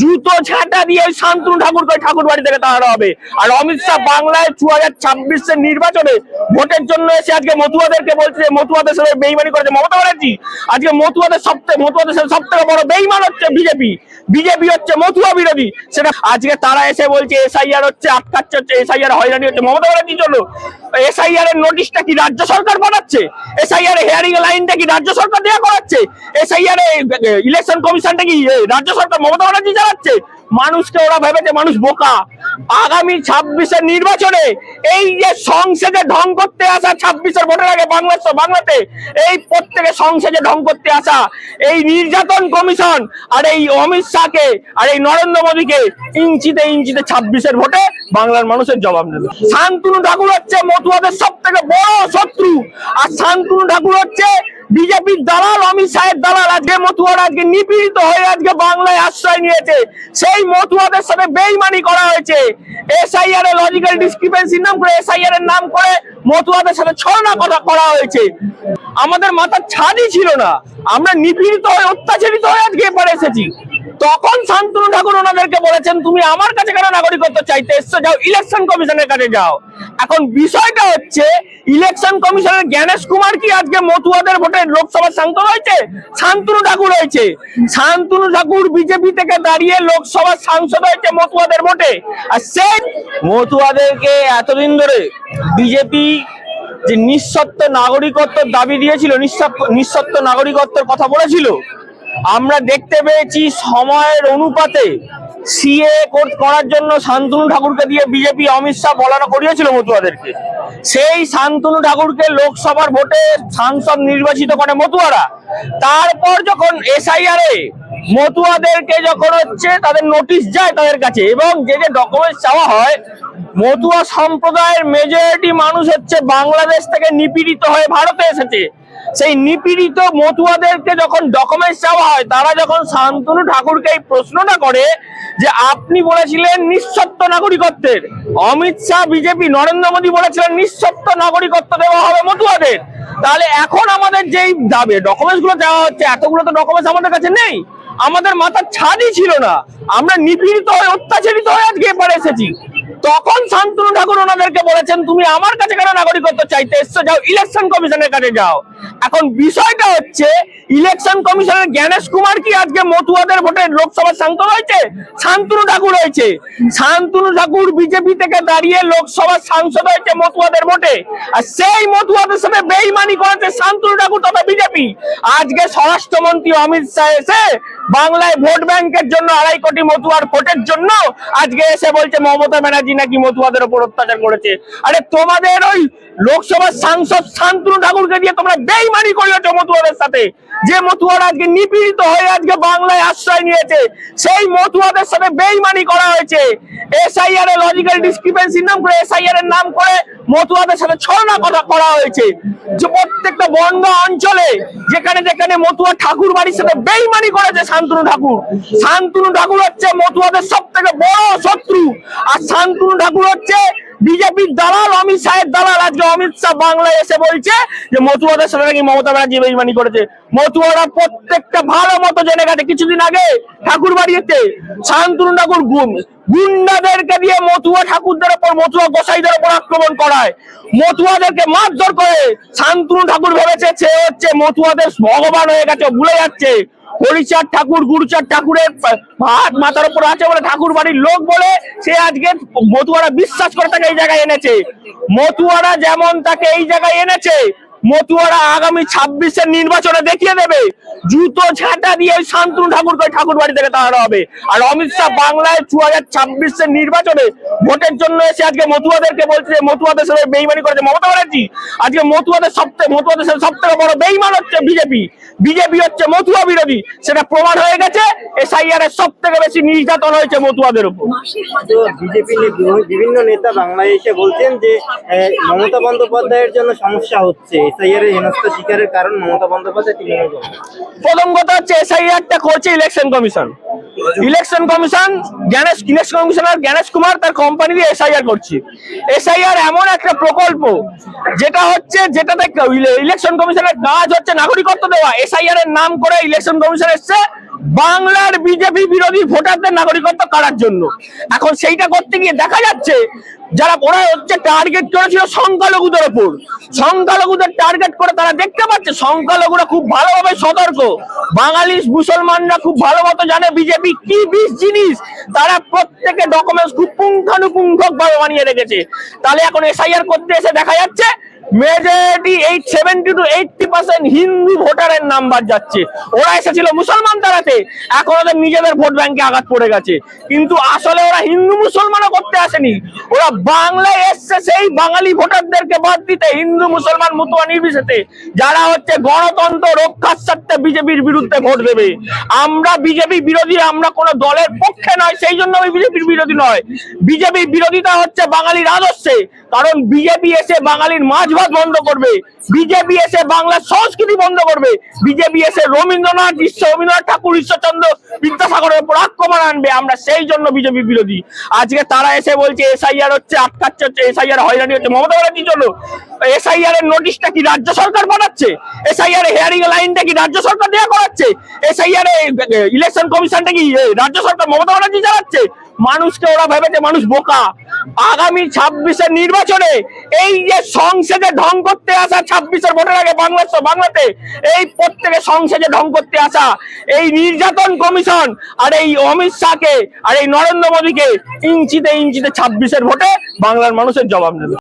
জুতো ঝাঁটা দিয়ে ওই শান্তনু ঠাকুরকে ঠাকুর বাড়ি থেকে তাড়ানো হবে। আর অমিত শাহ বাংলায় দু হাজার ছাব্বিশের নির্বাচনে ভোটের জন্য এসে আজকে মতুয়াদেরকে বলছে মতুয়াদের সাথে বেইমানি করেছে। মমতা ব্যানার্জি, আজকে মতুয়াদের সব থেকে মতুয়াদের সাথে সব থেকে বড় বেইমান হচ্ছে বিজেপি। বিজেপি হচ্ছে মতুয়া বিরোধী। সেটা আজকে তারা এসে বলছে, এসআইআর হচ্ছে, আটকাচ্ছে, হচ্ছে, এসআইআর হয়রানি হচ্ছে। মমতা ব্যানার্জির জন্য এসআইআর এর নোটিশটা কি রাজ্য সরকার বানাচ্ছে এসআইআর এর হেয়ারিং লাইনটা কি রাজ্য সরকার দেয়া করাচ্ছে? এসআইআর ইলেকশন কমিশনটা কি রাজ্য সরকার মমতা ব্যানার্জি চালাচ্ছে মানুষকে ওরা ভেবেছে মানুষ বোকা। আগামী ছাব্বিশের নির্বাচনে এই যে সংসদে ঢং করতে আসা ছাব্বিশের ভোটের আগে বাংলাদেশ বাংলাতে, এই প্রত্যেকে সংসদে ঢং করতে আসা, এই নির্যাতন কমিশন আর এই অমিত শাহকে আর এই নরেন্দ্র মোদীকে ইঞ্চিতে ইঞ্চিতে ছাব্বিশের ভোটে বাংলার মানুষের জবাব দেবে। শান্তনু ঠাকুর হচ্ছে মতুয়াদের সব থেকে বড় শত্রু। আর শান্তনু ঠাকুর হচ্ছে বিজেপির দালাল, অমিত শাহের দালাল। আজকে মতুয়ারা আজকে নিপীড়িত হয়ে আজকে বাংলায় আশ্রয় নিয়েছে। সেই মতুয়াদের সাথে বেইমানি করা হয়েছে। এসআইআর লজিক্যাল ডিসক্রিপেন্সির নাম করে এসআইআর এর নাম করে, মতুয়াদের সাথে ছলনা কথা করা হয়েছে। আমাদের মাথার ছাদই ছিল না। আমরা নিপীড়িত হয়ে, অত্যাচারিত হয়ে আজকে এপারে এসেছি। তখন শান্তনু ঠাকুর ওনাদেরকে বলেছেন, তুমি আমার কাছে কেন নাগরিকত্ব চাইতে এসছো? যাও ইলেকশন কমিশনের কাছে যাও। এখন বিষয়টা হচ্ছে ইলেকশন কমিশনের জ্ঞানেশ কুমার কি আজকে মতুয়াদের ভোটে লোকসভা সাংসদ হয়েছে শান্তনু ঠাকুর হয়েছে শান্তনু ঠাকুর বিজেপি থেকে দাঁড়িয়ে লোকসভা সাংসদ হয়েছে মতুয়াদের ভোটে। আর সেই মতুয়াদেরকে এতদিন ধরে বিজেপি যে নিঃসত্ব নাগরিকত্ব দাবি দিয়েছিল নিঃসত্ব নাগরিকত্বের কথা বলেছিল, আমরা দেখতে পেয়েছি সময়ের অনুপাতে সিএ করার জন্য শান্তনু ঠাকুরকে দিয়ে বিজেপি অমিত শাহ বলানো করিয়েছিল মতুয়াদেরকে। সেই শান্তনু ঠাকুরকে লোকসভার ভোটে সাংসদ নির্বাচিত করে মতুয়ারা। তারপর যখন এসআইআর এ মতুয়াদেরকে যখন হচ্ছে তাদের নোটিশ যায় তাদের কাছে এবং যে যে ডকুমেন্টস চাওয়া হয়, মতুয়া সম্প্রদায়ের মেজরিটি মানুষ হচ্ছে বাংলাদেশ থেকে নিপীড়িত হয়ে ভারতে এসেছে। সেই নিপীড়িত মতুয়াদেরকে যখন ডকুমেন্টস চাওয়া হয়, তারা যখন শান্তনু ঠাকুরকে এই প্রশ্নটা করে যে আপনি বলেছিলেন নিঃসত্ব নাগরিকত্বের, অমিত শাহ বিজেপি, নরেন্দ্র মোদী বলেছিলেন নিঃসত্ব নাগরিকত্ব দেওয়া হবে মতুয়াদের, তাহলে এখন আমাদের যেই দাবি ডকুমেন্টসগুলো দেওয়া হচ্ছে, এতগুলো তো ডকুমেন্টস আমাদের কাছে নেই, আমাদের মাথার ছাদই ছিল না, আমরা নিপীড়িত হয়ে, অত্যাচারিত হয়ে আজকে এপারে এসেছি। তখন শান্তনু ঠাকুর ওনাদেরকে বলেছেন, তুমি আমার কাছে কেন নাগরিকত্ব চাইতে এসছো? যাও ইলেকশন কমিশনের কাছে যাও। এখন বিষয়টা হচ্ছে ইলেকশন কমিশনের জ্ঞানেশ কুমার কি আজকে মতুয়াদের ভোটে লোকসভা সাংসদ হয়েছে? শান্তনু ঠাকুর হয়েছে। শান্তনু ঠাকুর বিজেপি থেকে দাঁড়িয়ে লোকসভার সাংসদ হয়েছে মতুয়াদের ভোটে। আর সেই মতুয়াদের সাথে বেইমানি করেছে শান্তনু ঠাকুর তথা বিজেপি আজকে স্বরাষ্ট্রমন্ত্রী অমিত শাহ এসে বাংলায় ভোট ব্যাংকের জন্য আড়াই কোটি মতুয়ার ভোটের জন্য আজকে এসে বলছে মমতা ব্যানার্জি নাকি মতুয়াদের উপর অত্যাচার করেছে? আরে তোমাদের ওই লোকসভার সাংসদ শান্তনু ঠাকুরকে দিয়ে তোমরা বেইমানি করেছ মতুয়াদের সাথে। যে মতুয়ারা আজকে নিপীড়িত হয়ে আজকে বাংলায় আশ্রয় নিয়েছে, সেই মতুয়াদের সাথে বেইমানি করা হয়েছে। এসআইআর এর লজিক্যাল ডিসক্রিপেন্সির নাম করে, এসআইআর এর নাম করে মতুয়াদের সাথে ছলনা কথা করা হয়েছে। যে প্রত্যেকটা বন্ধ অঞ্চলে, যেখানে যেখানে মতুয়া ঠাকুর বাড়ির সাথে বেইমানি করেছে শান্তনু ঠাকুর। শান্তনু ঠাকুর হচ্ছে মতুয়াদের সব থেকে বড় শত্রু। আর শান্তনু ঠাকুর হচ্ছে বিজেপির দালাল, অমিত শাহের দালাল। আজকে অমিত শাহ বাংলায় এসে বলছে যে মতুয়াদের সাথে নাকি মমতা ব্যানার্জি বেইমানি করেছে। মতুয়ারা প্রত্যেকটা ভালো মতো জেনে গেছে। কিছুদিন আগে ঠাকুর বাড়িতে শান্তনু ঠাকুর গুম গুন্ডাদেরকে দিয়ে মতুয়া ঠাকুরদের উপর মতুয়া গোসাইদের উপর আক্রমণ করায়। মতুয়াদেরকে মারধর করে শান্তনু ঠাকুর ভেবেছে সে হচ্ছে মতুয়াদের ভগবান হয়ে গেছে ভুলে যাচ্ছে। হরিচাঁদ ঠাকুর, গুরুচাঁদ ঠাকুরের হাত মাথার উপর আছে বলে ঠাকুর বাড়ির লোক বলে সে আজকে মতুয়ারা বিশ্বাস করে তাকে এই জায়গায় এনেছে। মতুয়ারা যেমন তাকে এই জায়গায় এনেছে মতুয়ারা আগামী ছাব্বিশের নির্বাচনে দেখিয়ে দেবে। জুতো ঝাঁটা দিয়ে ওই শান্তনু ঠাকুরকে ঠাকুর বাড়ি থেকে তাড়ানো হবে। আর অমিত শাহ বাংলায় দু হাজার ছাব্বিশের নির্বাচনে ভোটের জন্য এসে আজকে মতুয়াদেরকে বলছে মতুয়াদের সাথে বেইমানি করেছে মমতা ব্যানার্জি। আজকে মতুয়াদের সব থেকে মতুয়াদের সাথে সব থেকে বড় বেইমান হচ্ছে বিজেপি। বিজেপি হচ্ছে মতুয়া বিরোধী। সেটা প্রমাণ হয়ে গেছে, এসআইআর এর সব থেকে বেশি নির্যাতন হয়েছে মতুয়াদের উপর। বিজেপি বিভিন্ন নেতা বাংলায় এসে বলছেন যে মমতা বন্দ্যোপাধ্যায়ের জন্য সমস্যা হচ্ছে। এসআইআর এর হেনস্থা শিকারের কারণ মমতা বন্দ্যোপাধ্যায়, তৃণমূল। প্রথম কথা হচ্ছে করছে election commission. Election commission election commissioner Gyanesh Kumar তার কোম্পানি দিয়ে এসআইআর করছে। এসআইআর এমন একটা প্রকল্প, যেটা হচ্ছে, যেটাতে ইলেকশন কমিশনের কাজ হচ্ছে নাগরিকত্ব দেওয়া। এসআইআর এর নাম করে ইলেকশন কমিশন এসছে বাংলার বিজেপি বিরোধী ভোটারদের নাগরিকত্ব কারার জন্য। এখন সেইটা করতে গিয়ে দেখা যাচ্ছে যারা ওরা হচ্ছে টার্গেট করেছিল সংখ্যালঘুদের ওপর। সংখ্যালঘুদের টার্গেট করে তারা দেখতে পাচ্ছে সংখ্যালঘুরা খুব ভালোভাবে সতর্ক। বাঙালি মুসলমানরা খুব ভালো মতো জানে বিজেপি কি বিষ জিনিস। তারা প্রত্যেকে ডকুমেন্টস খুব পুঙ্খানুপুঙ্খক ভাবে বানিয়ে রেখেছে। তাহলে এখন এসআইআর করতে এসে দেখা যাচ্ছে majority eight seventy to eighty percent Hindu ভোটারের নাম্বার যাচ্ছে। ওরা এসেছিল মুসলমান তারাতে এখন ওদের নিজেদের ভোট ব্যাংকে আঘাত পড়ে গেছে। কিন্তু আসলে ওরা হিন্দু মুসলমানও করতে আসেনি। ওরা বাংলায় এসছে সেই বাঙালি ভোটারদেরকে বাদ দিতে হিন্দু, মুসলমান, মুতুয়া নির্বিশেষে। যারা হচ্ছে গণতন্ত্র রক্ষার স্বার্থে বিজেপির বিরুদ্ধে ভোট দেবে। আমরা বিজেপি বিরোধী, আমরা কোনো দলের পক্ষে নয়, সেই জন্য আমি বিজেপির বিরোধী নয়। বিজেপি বিরোধিতা হচ্ছে বাঙালির আদর্শে, কারণ বিজেপি এসে বাঙালির মাছ ভাত বন্ধ করবে। বিজেপি এসে বাংলার সংস্কৃতি বন্ধ করবে। বিজেপি এসে রবীন্দ্রনাথ, বিশ্ব রবীন্দ্রনাথ ঠাকুর, ঈশ্বরচন্দ্র বিদ্যাসাগরের উপর আক্রমণ আনবে। আমরা সেই জন্য বিজেপি বিরোধী। আজকে তারা এসে বলছে এসআইআর হচ্ছে আটকাচ্ছে হচ্ছে এসআইআর হয়রানি হচ্ছে। মমতা ব্যানার্জির জন্য এসআইআর এর নোটিশটা কি রাজ্য সরকার বানাচ্ছে? এসআইআর এর হেয়ারিং লাইনটা কি রাজ্য সরকার দেয়া করাচ্ছে? এসআইআর এর ইলেকশন কমিশনটা কি রাজ্য সরকার মমতা ব্যানার্জি চালাচ্ছে? মানুষকে ওরা ভেবেছে মানুষ বোকা। আগামী ছাব্বিশের নির্বাচনে এই যে সংসদে ঢং করতে আসা ছাব্বিশের ভোটের আগে বাংলাদেশ বাংলাতে, এই প্রত্যেকে সংসদে ঢং করতে আসা, এই নির্যাতন কমিশন আর এই অমিত শাহকে আর এই নরেন্দ্র মোদীকে ইঞ্চিতে ইঞ্চিতে ছাব্বিশের ভোটে বাংলার মানুষের জবাব দেবে।